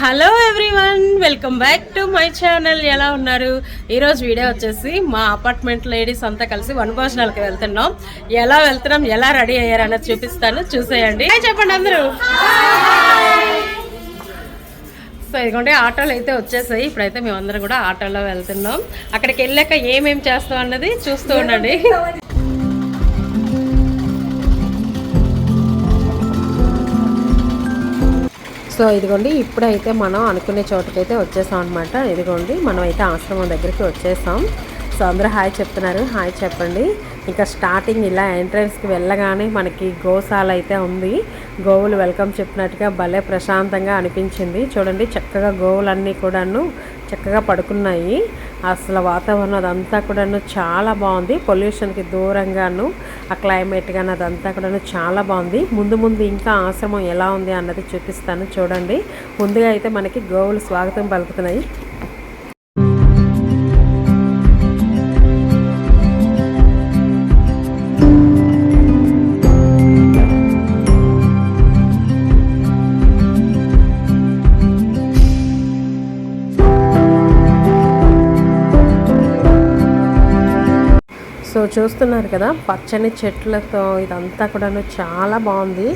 Hello everyone welcome back to my channel ఎలా ఉన్నారు? ఈరోజు వీడియో వచ్చేసి మా అపార్ట్మెంట్ లేడీస్ అంతా కలిసి వన్ భోజనాలకి వెళ్తున్నాం. ఎలా వెళ్తున్నాం? ఎలా రెడీ అయ్యారన్నది చూపిస్తాను. చూసేయండి. చెప్పండి అందరూ. సో ఇదిగోండి ఆటోలు అయితే వచ్చేసాయి. ఇప్పుడైతే మేమందరం కూడా ఆటోలో వెళ్తున్నాం. అక్కడికి వెళ్ళాక ఏమేం చేస్తాం అన్నది చూస్తూ ఉండండి. సో ఇదిగోండి ఇప్పుడైతే మనం అనుకునే చోటుకైతే వచ్చేసాం అనమాట ఇదిగోండి మనం అయితే ఆశ్రమం దగ్గరికి వచ్చేసాం. సో అందరూ హాయ్ చెప్తున్నారు. హాయ్ చెప్పండి. ఇంకా స్టార్టింగ్ ఇలా ఎంట్రన్స్కి వెళ్ళగానే మనకి గోశాల అయితే ఉంది. గోవులు వెల్కమ్ చెప్పినట్టుగా భలే ప్రశాంతంగా అనిపించింది. చూడండి చక్కగా గోవులన్నీ కూడాను చక్కగా పడుకున్నాయి. అసలు వాతావరణం అదంతా కూడాను చాలా బాగుంది. పొల్యూషన్కి దూరంగాను ఆ క్లైమేట్ కానీ అదంతా కూడాను చాలా బాగుంది. ముందు ముందు ఇంకా ఆశ్రమం ఎలా ఉంది అన్నది చూపిస్తాను చూడండి. ముందుగా అయితే మనకి గోవులు స్వాగతం పలుకుతున్నాయి. సో చూస్తున్నారు కదా పచ్చని చెట్లతో ఇదంతా కూడాను చాలా బాగుంది.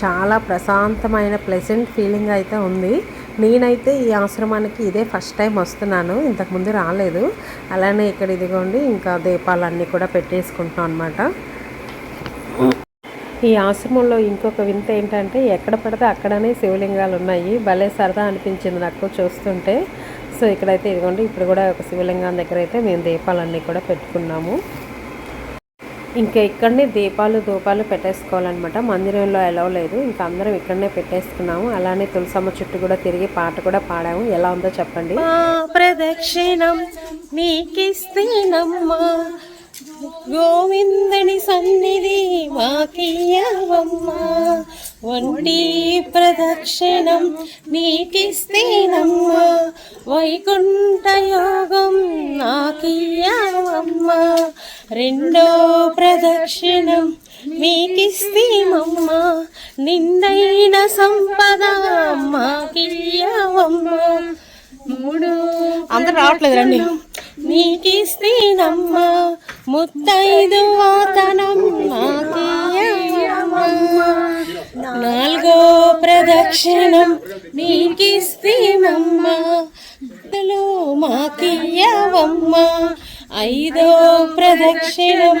చాలా ప్రశాంతమైన ప్లెజెంట్ ఫీలింగ్ అయితే ఉంది. నేనైతే ఈ ఆశ్రమానికి ఇదే ఫస్ట్ టైం వస్తున్నాను. ఇంతకుముందు రాలేదు. అలానే ఇక్కడ ఇదిగోండి ఇంకా దీపాలన్నీ కూడా పెట్టేసుకుంటున్నాం అనమాట ఈ ఆశ్రమంలో ఇంకొక వింత ఏంటంటే ఎక్కడ పడితే అక్కడనే శివలింగాలు ఉన్నాయి. భలే సరదా అనిపించింది నాకు చూస్తుంటే. సో ఇక్కడైతే ఇదిగోండి ఇప్పుడు కూడా ఒక శివలింగం దగ్గర అయితే మేము దీపాలన్నీ కూడా పెట్టుకున్నాము. ఇంకా ఇక్కడనే దీపాలు ధూపాలు పెట్టేసుకోవాలన్నమాట. మందిరంలో ఎలా లేదు. ఇంకా అందరం ఇక్కడనే పెట్టేసుకున్నాము. అలానే తులసమ్మ చుట్టూ కూడా తిరిగి పాట కూడా పాడాము. ఎలా ఉందో చెప్పండి. ప్రదక్షిణం నీకిస్తేనమ్మా. గోవిందని సన్నిధి మా ఒంటి ప్రదక్షిణం నీకిస్తేనమ్మా వైకుంఠ యోగం నాకియవమ్మా రెండో ప్రదక్షిణం మీకిస్తేమమ్మా నిందైన సంపద మాకియవమ్మా మూడు అందరు రావట్లేదు రండి. నీకిస్తేనమ్మా ముత్తైదు వాతనం నాలుగో ప్రదక్షిణం నీకిస్తేనమ్మా మాకియవమ్మా ఐదో ప్రదక్షిణం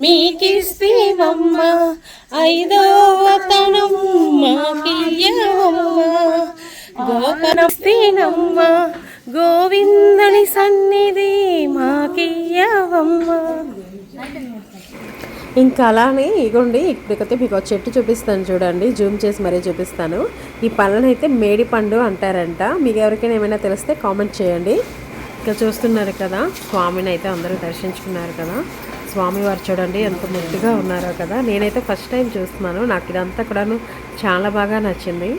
మీకిస్తేమమ్మా ఐదో వతనం మాకియవమ్మా గోకనస్తేనమ్మా గోవిందని సన్నిధి మాకి ఇంకా అలానే ఇగోండి ఇప్పటికైతే మీకు ఒక చెట్టు చూపిస్తాను చూడండి జూమ్ చేసి మరీ చూపిస్తాను. ఈ పళ్ళనైతే అయితే మేడి పండు అంటారంట. మీకు ఎవరికైనా ఏమైనా తెలిస్తే కామెంట్ చేయండి. ఇక్కడ చూస్తున్నారు కదా స్వామిని అయితే అందరూ దర్శించుకున్నారు కదా. స్వామివారు చూడండి ఎంత ముద్దుగా ఉన్నారో కదా. నేనైతే ఫస్ట్ టైం చూస్తున్నాను. నాకు ఇదంతా కూడాను చాలా బాగా నచ్చింది.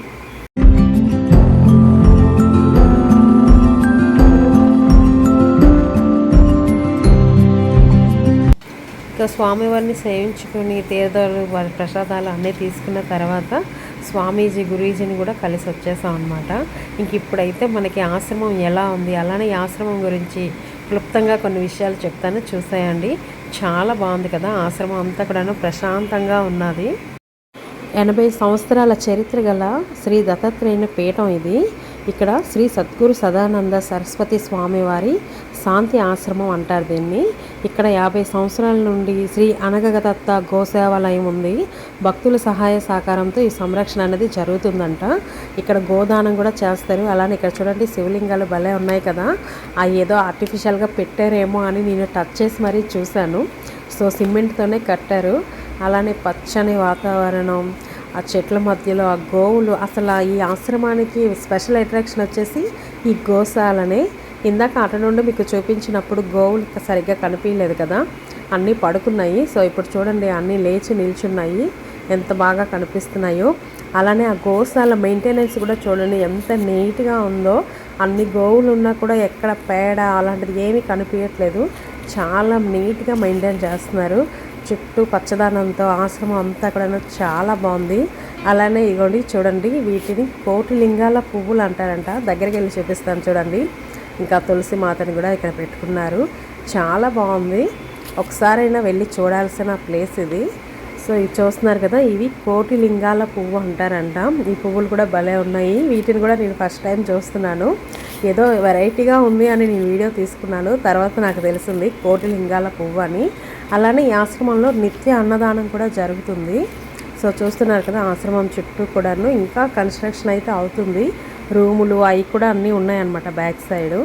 ఇంకా స్వామివారిని సేవించుకుని తీర్థాలు వారి ప్రసాదాలు అన్నీ తీసుకున్న తర్వాత స్వామీజీ గురీజీని కూడా కలిసి వచ్చేసాం అనమాట ఇంక ఇప్పుడైతే మనకి ఆశ్రమం ఎలా ఉంది? అలానే ఈ ఆశ్రమం గురించి క్లుప్తంగా కొన్ని విషయాలు చెప్తాను. చూసేయండి. చాలా బాగుంది కదా ఆశ్రమం అంతా కూడాను. ప్రశాంతంగా ఉన్నది. ఎనభై సంవత్సరాల చరిత్ర గల శ్రీ దత్తాత్రేయుని పీఠం ఇది. ఇక్కడ శ్రీ సద్గురు సదానంద సరస్వతి స్వామివారి శాంతి ఆశ్రమం అంటారు దీన్ని. ఇక్కడ యాభై సంవత్సరాల నుండి శ్రీ అనగగదత్త గోసేవాలయం ఉంది. భక్తుల సహాయ సహకారంతో ఈ సంరక్షణ అనేది జరుగుతుందంట. ఇక్కడ గోదానం కూడా చేస్తారు. అలానే ఇక్కడ చూడండి శివలింగాలు భలే ఉన్నాయి కదా. అవి ఏదో ఆర్టిఫిషియల్గా పెట్టారేమో అని నేను టచ్ చేసి మరీ చూశాను. సో సిమెంట్తోనే కట్టారు. అలానే పచ్చని వాతావరణం ఆ చెట్ల మధ్యలో ఆ గోవులు. అసలు ఈ ఆశ్రమానికి స్పెషల్ అట్రాక్షన్ వచ్చేసి ఈ గోశాలనే. ఇందాక అటు నుండి మీకు చూపించినప్పుడు గోవులు సరిగ్గా కనిపించలేదు కదా. అన్నీ పడుకున్నాయి. సో ఇప్పుడు చూడండి అన్నీ లేచి నిల్చున్నాయి. ఎంత బాగా కనిపిస్తున్నాయో. అలానే ఆ గోశాల మెయింటెనెన్స్ కూడా చూడండి ఎంత నీట్గా ఉందో. అన్ని గోవులు ఉన్నా కూడా ఎక్కడ పేడ అలాంటిది ఏమీ కనిపించట్లేదు. చాలా నీట్గా మెయింటైన్ చేస్తున్నారు. చుట్టూ పచ్చదనంతో ఆశ్రమం అంతా కూడా చాలా బాగుంది. అలానే ఇగోండి చూడండి వీటిని కోటి లింగాల పువ్వులు అంటారంట. దగ్గరికి వెళ్ళి చూపిస్తాను చూడండి. ఇంకా తులసి మాతని కూడా ఇక్కడ పెట్టుకున్నారు. చాలా బాగుంది. ఒకసారైనా వెళ్ళి చూడాల్సిన ప్లేస్ ఇది. సో ఇది చూస్తున్నారు కదా ఇవి కోటి లింగాల పువ్వు అంటారంట. ఈ పువ్వులు కూడా భలే ఉన్నాయి. వీటిని కూడా నేను ఫస్ట్ టైం చూస్తున్నాను. ఏదో వెరైటీగా ఉంది అని నేను వీడియో తీసుకున్నాను. తర్వాత నాకు తెలిసింది కోటి లింగాల పువ్వు అని. అలానే ఈ ఆశ్రమంలో నిత్య అన్నదానం కూడా జరుగుతుంది. సో చూస్తున్నారు కదా ఆశ్రమం చుట్టూ కూడాను. ఇంకా కన్స్ట్రక్షన్ అయితే అవుతుంది. రూములు అవి కూడా అన్నీ ఉన్నాయన్నమాట బ్యాక్ సైడ్.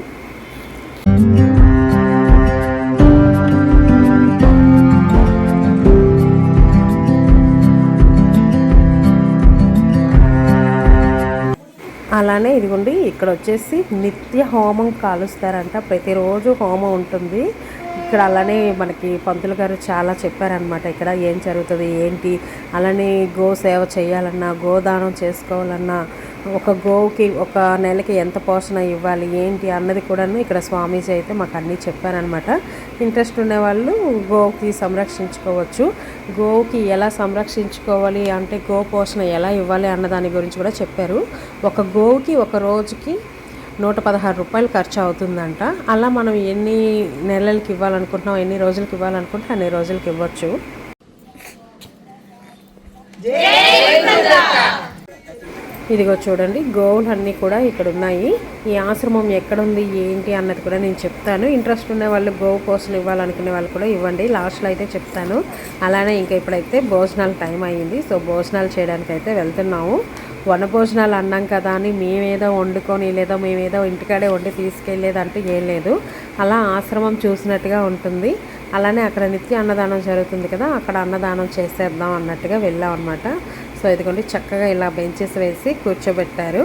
అలానే ఇదిగోండి ఇక్కడ వచ్చేసి నిత్య హోమం కాలుస్తారంట. ప్రతిరోజు హోమం ఉంటుంది. ఇక్కడ అలానే మనకి పంతులు గారు చాలా చెప్పారనమాట ఇక్కడ ఏం జరుగుతుంది ఏంటి? అలానే గో సేవ చేయాలన్నా గోదానం చేసుకోవాలన్నా ఒక గోవుకి ఒక నెలకి ఎంత పోషణ ఇవ్వాలి ఏంటి అన్నది కూడాను ఇక్కడ స్వామీజీ అయితే మాకు అన్నీ చెప్పారనమాట ఇంట్రెస్ట్ ఉన్నవాళ్ళు గోవుకి సంరక్షించుకోవచ్చు. గోవుకి ఎలా సంరక్షించుకోవాలి అంటే గో పోషణ ఎలా ఇవ్వాలి అన్న దాని గురించి కూడా చెప్పారు. ఒక గోవుకి ఒక రోజుకి నూట పదహారు రూపాయలు ఖర్చు అవుతుందంట. అలా మనం ఎన్ని నెలలకి ఇవ్వాలనుకుంటున్నాం ఎన్ని రోజులకి ఇవ్వాలనుకుంటే అన్ని రోజులకి ఇవ్వచ్చు. ఇదిగో చూడండి గోవులు అన్నీ కూడా ఇక్కడ ఉన్నాయి. ఈ ఆశ్రమం ఎక్కడ ఉంది ఏంటి అన్నది కూడా నేను చెప్తాను. ఇంట్రెస్ట్ ఉన్న వాళ్ళు గోవు కోసం ఇవ్వాలనుకునే వాళ్ళు కూడా ఇవ్వండి. లాస్ట్లో అయితే చెప్తాను. అలానే ఇంకా ఇప్పుడైతే భోజనాలు టైం అయ్యింది సో భోజనాలు చేయడానికి అయితే వెళ్తున్నాము. వన భోజనాలు అన్నాం కదా అని మేమేదో వండుకొని లేదా మేమేదో ఇంటికాడే వండి తీసుకెళ్ళేదంటూ ఏం లేదు. అలా ఆశ్రమం చూసినట్టుగా ఉంటుంది. అలానే అక్కడ నిత్య అన్నదానం జరుగుతుంది కదా అక్కడ అన్నదానం చేసేద్దాం అన్నట్టుగా వెళ్ళాం అనమాట సో ఇదిగోండి చక్కగా ఇలా బెంచెస్ వేసి కూర్చోబెట్టారు.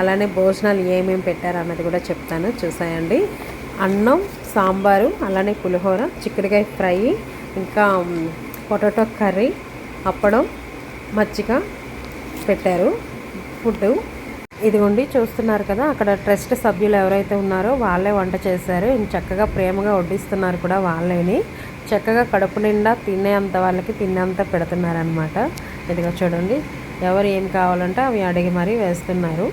అలానే భోజనాలు ఏమేమి పెట్టారు అన్నది కూడా చెప్తాను చూసాయండి. అన్నం సాంబారు అలానే పులిహోర చిక్కుడుకాయ ఫ్రై ఇంకా పొటాటో కర్రీ అప్పడం మజ్జిగ పెట్టారు. ఫుడ్ ఇదిగోండి చూస్తున్నారు కదా అక్కడ ట్రస్ట్ సభ్యులు ఎవరైతే ఉన్నారో వాళ్ళే వంట చేశారు. చక్కగా ప్రేమగా వడ్డిస్తున్నారు కూడా వాళ్ళేని. చక్కగా కడుపు నిండా తినేంత వాళ్ళకి తినేంత పెడుతున్నారనమాట ఇదిగో చూడండి ఎవరు ఏం కావాలంటే అవి అడిగి మరీ వేస్తున్నారు.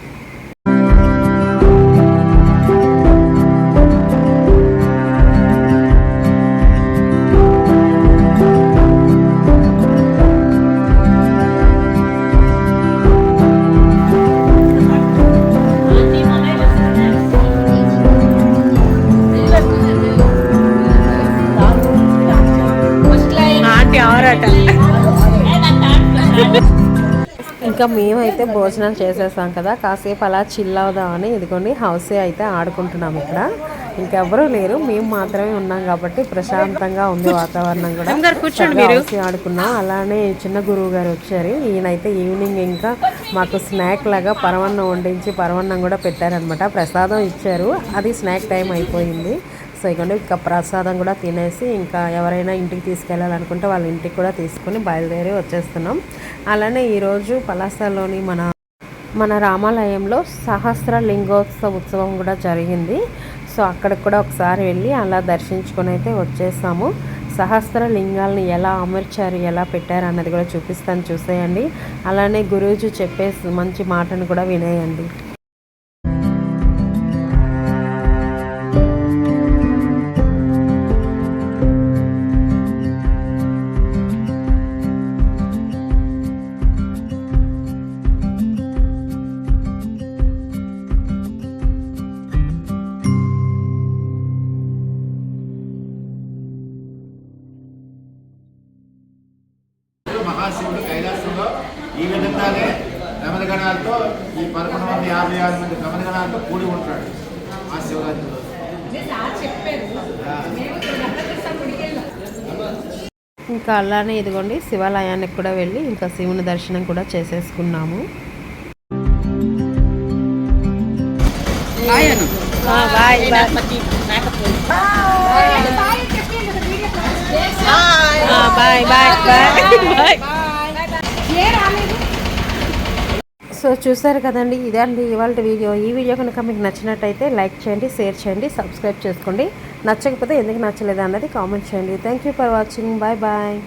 ఇంకా మేమైతే భోజనం చేసేసాం కదా కాసేపు అలా చిల్ అవుదామని ఇదిగోండి హౌసే అయితే ఆడుకుంటున్నాం ఇక్కడ. ఇంకెవ్వరూ లేరు మేము మాత్రమే ఉన్నాం కాబట్టి ప్రశాంతంగా ఉంది వాతావరణం కూడా. హౌసే ఆడుకున్నాం. అలానే చిన్న గురువు గారు వచ్చారు. ఈయనైతే ఈవినింగ్ ఇంకా మాకు స్నాక్ లాగా పరవన్నం వండించి పరవన్నం కూడా పెట్టారనమాట ప్రసాదం ఇచ్చారు. అది స్నాక్ టైం అయిపోయింది. సో ఇక ఇంకా ప్రసాదం కూడా తినేసి ఇంకా ఎవరైనా ఇంటికి తీసుకెళ్ళాలనుకుంటే వాళ్ళ ఇంటికి కూడా తీసుకొని బయలుదేరి వచ్చేస్తున్నాం. అలానే ఈరోజు పలాసలోని మన మన రామాలయంలో సహస్ర లింగోత్సవ ఉత్సవం కూడా జరిగింది. సో అక్కడికి కూడా ఒకసారి వెళ్ళి అలా దర్శించుకొని అయితే వచ్చేసాము. సహస్ర లింగాలను ఎలా అమర్చారు ఎలా పెట్టారు అన్నది కూడా చూపిస్తాను చూసేయండి. అలానే గురూజీ చెప్పే మంచి మాటను కూడా వినేయండి. ఇంకా అలానే ఇదిగోండి శివాలయానికి కూడా వెళ్ళి ఇంకా శివుని దర్శనం కూడా చేసేసుకున్నాము. Bye bye. బాయ్ సో చూసారు కదండి ఇదండి ఇవాళ వీడియో. ఈ వీడియో కనుక మీకు నచ్చినట్టయితే లైక్ చేయండి షేర్ చేయండి సబ్స్క్రైబ్ చేసుకోండి. నచ్చకపోతే ఎందుకు నచ్చలేదు అన్నది కామెంట్ చేయండి. Thank you for watching bye bye